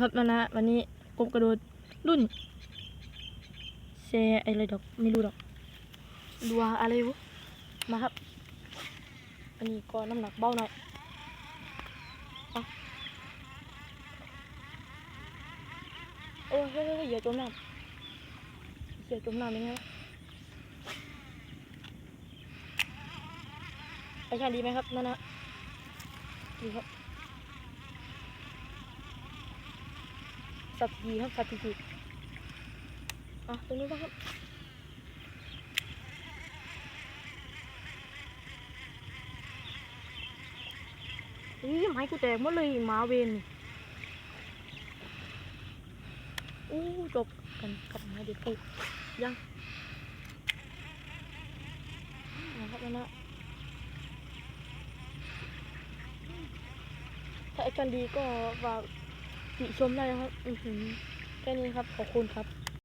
ครับมานะวันนี้กบกระโดดรุ่นแชร์อะไรดอกไม่รู้ดอกดูว่าอะไรวะมาครับ อันนี้ก็น้ำหนักเบาหน่อยโอ้ยเฮ้ยเฮ้ยอย่าจมน้ำอย่าจมน้ำยังไงวะไอ้ชาดีไหมครับนั่นนะดีครับ สัตว์ดีครับสัตว์ดีอะตรงนี้บ้างครับนี่ไม้กูแตกหมดเลยหมาเวนนี่อู้จบกันกับหมาเด็กกูยังนะครับนั่นนะถ้าไอ้กันดีก็ฝาก ติชมได้นะครับ อือหือแค่นี้ครับ ขอบคุณครับ